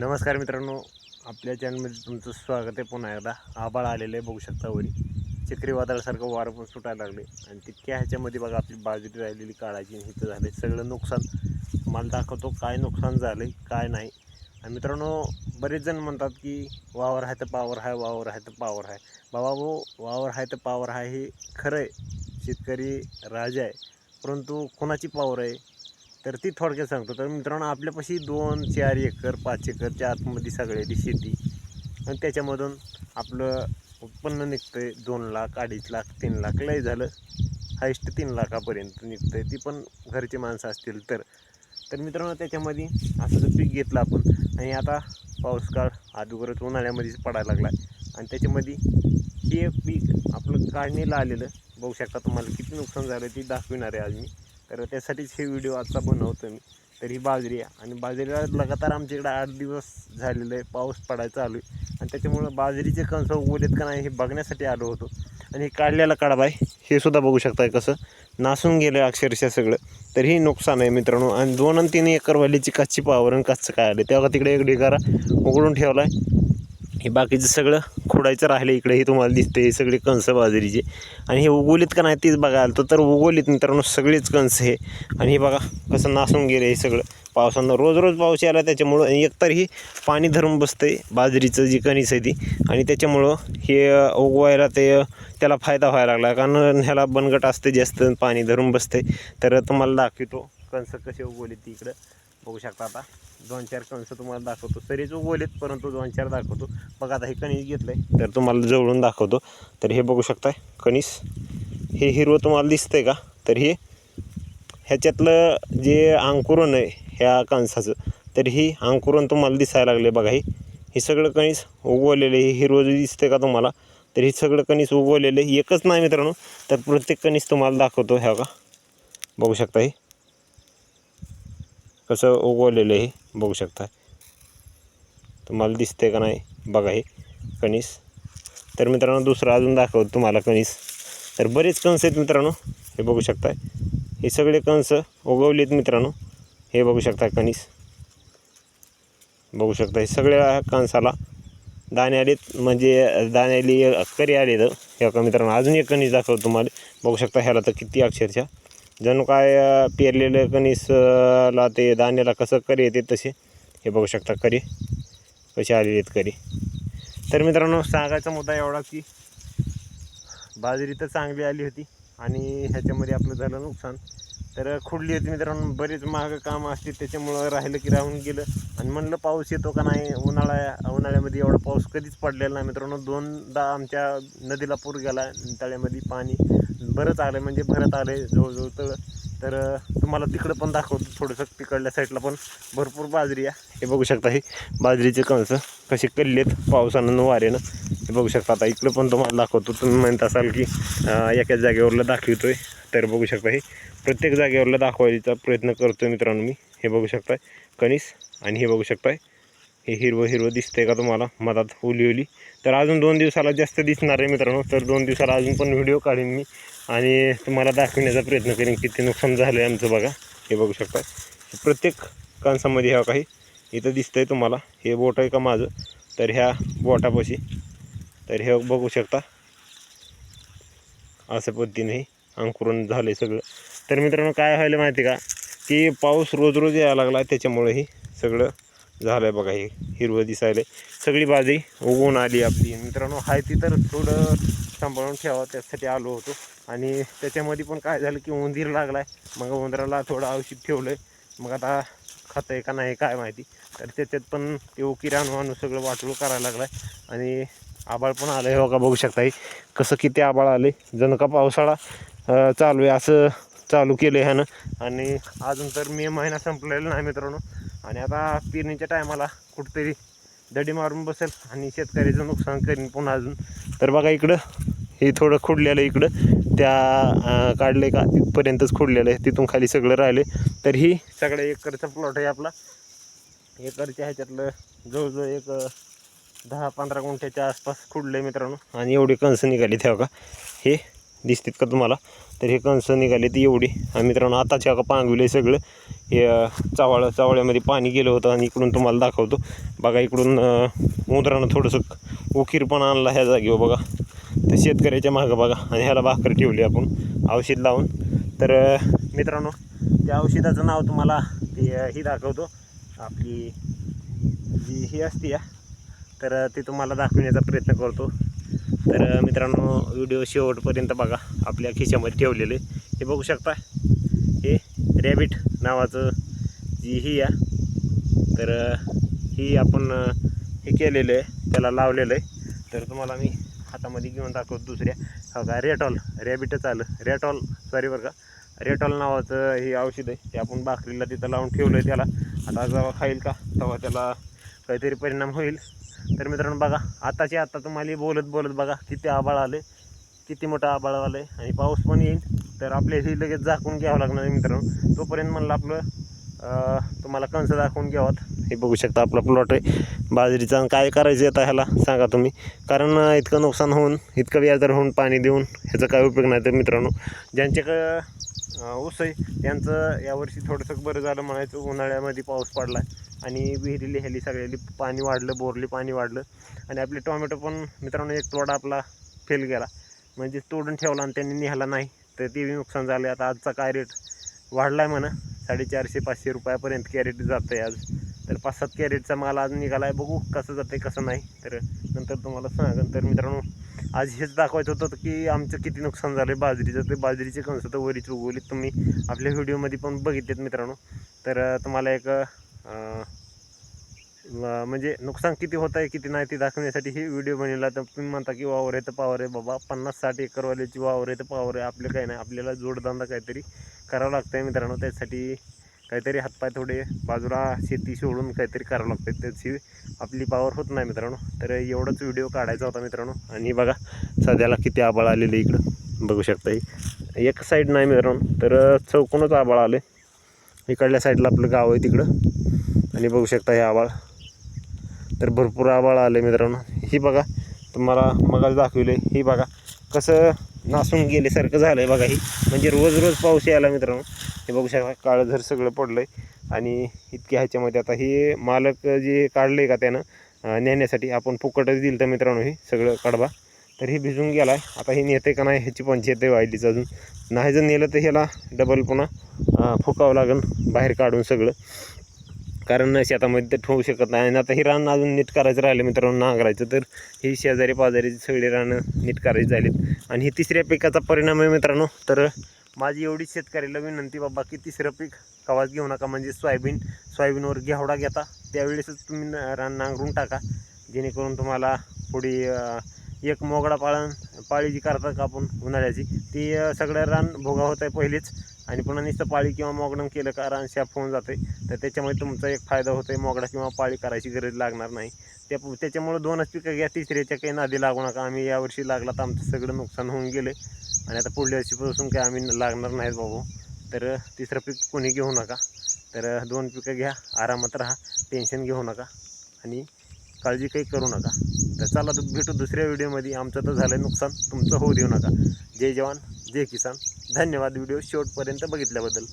नमस्कार मित्रांनो आपल्या चॅनलमध्ये तुमचं स्वागत आहे पुन्हा एकदा. आबाळ आलेलं आहे बघू शकता वरी. चक्रीवादळासारखं वारं पण सुटायला लागले आणि तितक्या ह्याच्यामध्ये बघा आपली बाजरी राहिलेली काळाची हिथं झाले सगळं नुकसान. मला दाखवतो काय नुकसान झालं आहे काय नाही. आणि मित्रांनो बरेच जण म्हणतात की वावर आहे तर पावर आहे वावर आहे तर पावर आहे. बाबा भाऊ वावर आहे तर पावर आहे हे खरं आहे शेतकरी राजा आहे. परंतु कोणाची पावर आहे? तर ती थोडक्यात सांगतो. तर मित्रांनो आपल्यापाशी दोन चार एकर पाच एकरच्या आतमध्ये सगळ्याची शेती आणि त्याच्यामधून आपलं उत्पन्न निघतं आहे दोन लाख अडीच लाख तीन लाख. लय झालं. हायस्ट तीन लाखापर्यंत निघतं आहे ती पण घरचे माणसं असतील तर. तर मित्रांनो त्याच्यामध्ये असं जर पीक घेतलं आपण आणि आता पाऊस काळ अगोदरच उन्हाळ्यामध्येच पडायला लागला आणि त्याच्यामध्ये हे पीक आपलं काढणीला आलेलं बघू शकता तुम्हाला किती नुकसान झालं ते दाखविणार आहे आज मी. तर त्यासाठीच हे व्हिडिओ आजचा बनवतो मी. तर ही बाजरी आहे. आणि बाजरीला लगातार आमच्याकडे आठ दिवस झालेलं आहे. पाऊस पडायचा चालू आहे. आणि त्याच्यामुळं बाजरीचे कंस उगवलेत का नाही हे बघण्यासाठी आलो होतो. आणि हे काढलेला काढाबा हे सुद्धा बघू शकताय कसं. नासून गेलं अक्षरशः सगळं. तर ही नुकसान आहे मित्रांनो. आणि दोन आणि तीन एकर वालीची कच्ची पावर आणि कच्चं काय आलं तेव्हा तिकडे एक ढिगारा उघडून ठेवला आहे हे बाकीचं सगळं खोडायचं राहिलं इकडे हे तुम्हाला दिसते हे सगळे कणस बाजरीचे. आणि हे उगवलीत का नाही तेच बघायला तर तर उगवलीत मित्रांनो सगळेच कणस हे. आणि हे बघा कसं नासून गेलं हे सगळं. पावसानं रोज रोज पाऊस यायला त्याच्यामुळं आणि एकतर ही पाणी धरून बसतंय बाजरीचं जी कणीस आहे ती. आणि त्याच्यामुळं हे उगवायला ते त्याला फायदा व्हायला लागला. कारण ह्याला बनगट असते जास्त पाणी धरून बसते तर तुम्हाला दाखवतो कणस कसे उगवले ती इकडं. बघू शकता आता. दोन चार कणस तुम्हाला दाखवतो. सरीच उगवलेत परंतु दोन चार दाखवतो. बघा आता हे कणीस घेतलं आहे तर तुम्हाला जवळून दाखवतो. तर हे बघू शकताय कणीस. हे हिरवं तुम्हाला दिसतंय का? तर हे ह्याच्यातलं जे अंकुरण आहे ह्या कणसाचं तर ही अंकुरण तुम्हाला दिसायला लागले बघा हे. हे सगळं कणीस उगवलेलं हे हिरवं जे दिसतंय का तुम्हाला? तर हे सगळं कणीस उगवलेलं आहे. एकच नाही मित्रांनो तर प्रत्येक कणीस तुम्हाला दाखवतो. ह्या का बघू शकता हे कसं उगवलेलं हे बघू शकता. तुम्हाला दिसते का नाही बघा हे कणीस. तर मित्रांनो दुसरं अजून दाखवतो तुम्हाला कणीस. तर बरेच कंस आहेत मित्रांनो हे बघू शकता. हे सगळे कंस आहेत मित्रांनो हे बघू शकता कणीस. बघू शकता हे सगळ्या कणसाला दाणे आलेत. म्हणजे दाण्याली करी आलेत. हे का मित्रांनो अजून एक कणीस दाखवतो तुम्हाला. बघू शकता ह्याला तर किती अक्षरशः. जणू काय पेरलेलं कणीसला ते दाण्याला कसं करी येते तसे हे बघू शकता करी. कशी आलेली आहेत करी. तर मित्रांनो सांगायचा मुद्दा एवढा की बाजरी तर चांगली आली होती आणि ह्याच्यामध्ये आपलं झालं नुकसान. तर खुडली होती मित्रांनो बरेच महाग कामं असतील त्याच्यामुळं राहिलं की राहून गेलं. आणि म्हणलं पाऊस येतो का नाही उन्हाळ्या उन्हाळ्यामध्ये एवढा पाऊस कधीच पडलेला नाही मित्रांनो. दोनदा आमच्या नदीला पूर गेला तळ्यामध्ये पाणी. बरंच आलं म्हणजे भरत आलं आहे जवळजवळ तळ तर तुम्हाला तिकडं पण दाखवतो थोडंसं तिकडल्या साईडला पण. भरपूर बाजरी आहे. हे बघू शकता हे बाजरीचे कणसं कसे कल्लेत पावसानं वारेनं वाऱ्यानं. हे बघू शकता आता इकडं पण तुम्हाला दाखवतो. तुम्ही म्हणत असाल की एकाच जागेवरला दाखवतोय तर बघू शकता हे. प्रत्येक जागेवरला दाखवायचा प्रयत्न करतोय मित्रांनो मी. हे बघू शकताय. कणीस आणि हे बघू शकताय. हे हिरवं हिरवं दिसतंय का तुम्हाला? मधात ओली ओली. तर अजून दोन दिवसाला जास्त दिसणार आहे मित्रांनो. तर दोन दिवसाला अजून पण व्हिडिओ काढीन मी. आणि तुम्हाला दाखवण्याचा प्रयत्न करेन किती नुकसान झालं आहे आमचं बघा. हे बघू शकता. प्रत्येक कांसामध्ये ह्या काही इथं दिसतंय तुम्हाला. हे बोट आहे का माझं? तर ह्या बोटापाशी. तर हे बघू शकता. असं पद्धतीनेही अंकुरण झालं आहे सगळं. तर मित्रांनो काय व्हायला माहिती का? की पाऊस रोज रोज यायला लागला त्याच्यामुळेही सगळं झालं आहे बघा हे हिरवं दिसायला सगळी बाजरी उगवून आली आपली. मित्रांनो हाय ती तर थोडं सांभाळून ठेवा त्यासाठी आलो होतो. आणि त्याच्यामध्ये पण काय झालं की उंदीर लागला आहे मग उंदराला थोडं औषध ठेवलं आहे मग आता खातं आहे का नाही काय माहिती. तर त्याच्यात पण ते उकिर सगळं वाटूळ करायला लागलं आहे आणि आबाळ पण आलं आहे बघा बघू शकता हे कसं किती आबाळ आले जणू का पावसाळा चालू आहे असं चालू केलं आहे ह्यानं. आणि अजून तर मे महिना संपलेला नाही मित्रांनो. आणि आता पेरणीच्या टायमाला कुठंतरी दडी मारून बसेल आणि शेतकऱ्याचं नुकसान करीन पुन्हा अजून. तर बघा इकडं हे थोडं खोडलेलं आहे इकडं. त्या काढलं काढले का? तिथपर्यंतच खोडलेलं आहे. तिथून खाली सगळं राहिले तर ही सगळ्या एकरचा प्लॉट आहे आपला. एकरच्या ह्याच्यातलं जवळजवळ एक दहा पंधरा गुंठ्याच्या आसपास खुडलं आहे मित्रांनो. आणि एवढी कणसं निघाली तेव्हा का? हे दिसतात का तुम्हाला? तर हे कणसं निघाले ती एवढी. आणि मित्रांनो आताच्या का पांगविले सगळं. हे अं, चावळ्यामध्ये पाणी गेलं होतं आणि इकडून तुम्हाला दाखवतो. बघा इकडून उंदरानं थोडंसं उखीर पण आणला ह्या जागेवर बघा. तर शेतकऱ्याच्या मागं बघा. आणि ह्याला भाकर ठेवली आपण औषध लावून. तर मित्रांनो त्या औषधाचं नाव तुम्हाला ते ही दाखवतो. आपली जी ही असते या. तर ते तुम्हाला दाखवण्याचा प्रयत्न करतो. तर मित्रांनो व्हिडिओ शेवटपर्यंत बघा. आपल्या खिशामध्ये ठेवलेले हे बघू शकता. हे रॅबिट नावाचं जी ही आहे. तर ही आपण हे केलेलं आहे. त्याला लावलेलं आहे. तर तुम्हाला मी हातामध्ये घेऊन दाखवतो दुसऱ्या. हा का रेटॉल. रॅबिटच आलं. रेटॉल सॉरी बरं का. रेटॉल नावाचं हे औषध आहे. ते आपण भाकरीला तिथं लावून ठेवलं आहे त्याला. आता जेव्हा खाईल का तेव्हा त्याला काहीतरी परिणाम होईल. तर मित्रांनो बघा आताचे आता तुम्हाला बोलत बोलत बघा किती आबाळ आले किती मोठं आबाळ आलं आहे आणि पाऊस पण येईल. तर आपल्याही लगेच झाकून घ्यावं लागणार आहे मित्रांनो. तोपर्यंत म्हणलं आपलं तुम्हाला कंस दाखवून घ्यावात. हे बघू शकता आपला प्लॉट आहे. बाजरीचा आणि काय करायचं आता ह्याला सांगा तुम्ही. कारण इतकं नुकसान होऊन इतकं व्याजदर होऊन पाणी देऊन ह्याचा काय उपयोग नाही तर मित्रांनो. ज्यांच्याकडं अं, ऊस आहे त्यांचं यावर्षी थोडंसं बरं झालं म्हणायचं उन्हाळ्यामध्ये पाऊस पडला आहे आणि विहिरीली ह्याली सगळ्याली पाणी वाढलं बोरली पाणी वाढलं. आणि आपले टोमॅटो पण मित्रांनो एक तोडा आपला फेल गेला. म्हणजे तोडून ठेवला आणि त्यांनी निघाला नाही. तर ते बी नुकसान झाले आता आजचा काय रेट वाढला आहे म्हणा. साडेचारशे पाचशे रुपयापर्यंत कॅरेट जातं आहे आज. तर पाच सात कॅरेटचा माल आज निघाला आहे बघू कसं जातं आहे कसं नाही. तर नंतर तुम्हाला सांगा तर मित्रांनो आज हेच दाखवायचं होतं की आमचं किती नुकसान झालं आहे बाजरीचं. ते बाजरीचे कंस तर वरीच उगवली तुम्ही. आपल्या व्हिडिओमध्ये पण बघितलेत मित्रांनो. तर तुम्हाला एक म्हणजे नुकसान किती होत आहे किती नाही ते दाखवण्यासाठी हे व्हिडिओ बनवला. तर तुम्ही म्हणता की वावर आहे तर पावर आहे. बाबा पन्नास साठ एकरवाल्याची वावर आहे तर पावर आहे. आपलं काही नाही आपल्याला जोडधंदा काहीतरी करावं लागतं आहे मित्रांनो. त्यासाठी काहीतरी हातपाय थोडे बाजूला शेती सोडून काहीतरी करावं लागतं त्याची आपली पावर होत नाही मित्रांनो. तर एवढंच व्हिडिओ काढायचा होता मित्रांनो. आणि बघा सध्याला किती आबाळ आलेले इकडं. बघू शकता एक साईड नाही मित्रांनो. तर चौकोनच आबाळ आले इकडल्या साईडला आपलं गाव आहे तिकडं. आणि बघू शकता हे आबाळ. तर भरपूर आबाळ आले मित्रांनो. ही बघा तुम्हाला मगाच दाखवले ही बघा कसं नासून गेल्यासारखं झालं आहे बघा ही. म्हणजे रोज रोज पाऊस यायला मित्रांनो. हे बघू शकता काळझर सगळं पडलं आहे आणि इतक्या ह्याच्यामध्ये आता हे मालक जे काढले का त्यानं नेण्यासाठी आपण फुकटच दिलं तर मित्रांनो हे सगळं कडबा. तर हे भिजून गेला आहे आता हे नेते का नाही ह्याची पंचायत आहे व्हायलीच अजून. नाही जर नेलं तर ह्याला डबल पुन्हा फुकावं लागेल बाहेर काढून सगळं. कारण शेतामध्ये ते ठेवू शकत नाही. आणि आता ही रान अजून नीट करायचं राहिलं मित्रांनो नांगरायचं. तर ही शेजारी पाजारी सगळी रानं नीट करायची झालीत. आणि ही तिसऱ्या पिकाचा परिणाम आहे मित्रांनो. तर माझी एवढी शेतकऱ्याला विनंती बाबा की तिसरं पीक कवाच घेऊ नका. म्हणजे सोयाबीन सोयाबीनवर घेवडा घेता. त्यावेळेसच तुम्ही न- रान नांगरून टाका. जेणेकरून तुम्हाला पुढे एक मोगडा पाळण पाळी जी करतात का आपण उन्हाळ्याची? ती सगळं रान भोगा होत आहे पहिलेच. आणि पुन्हा नुसतं पाळी किंवा मोगडण केलं का रान शाप होऊन जाते तर त्याच्यामुळे तुमचा एक फायदा होतो आहे मोगडा किंवा पाळी करायची गरज लागणार नाही. त्या त्याच्यामुळं दोनच पिकं घ्या तिसऱ्याच्या काही नादी लागू नका. आम्ही यावर्षी लागला तर आमचं सगळं नुकसान होऊन गेले. आणि आता पुढल्या वर्षीपासून काही आम्ही लागणार नाहीत बाबू. तर तिसरं पीक कोणी घेऊ नका. तर दोन पिकं घ्या आरामात राहा टेन्शन घेऊ नका. आणि काळजी काही करू नका. तर चला भेटू दुसऱ्या व्हिडिओमध्ये. आमचं तर झालं नुकसान तुमचं होऊ देऊ नका. जय जवान जय किसान. धन्यवाद व्हिडिओ शेवटपर्यंत बघितल्याबद्दल.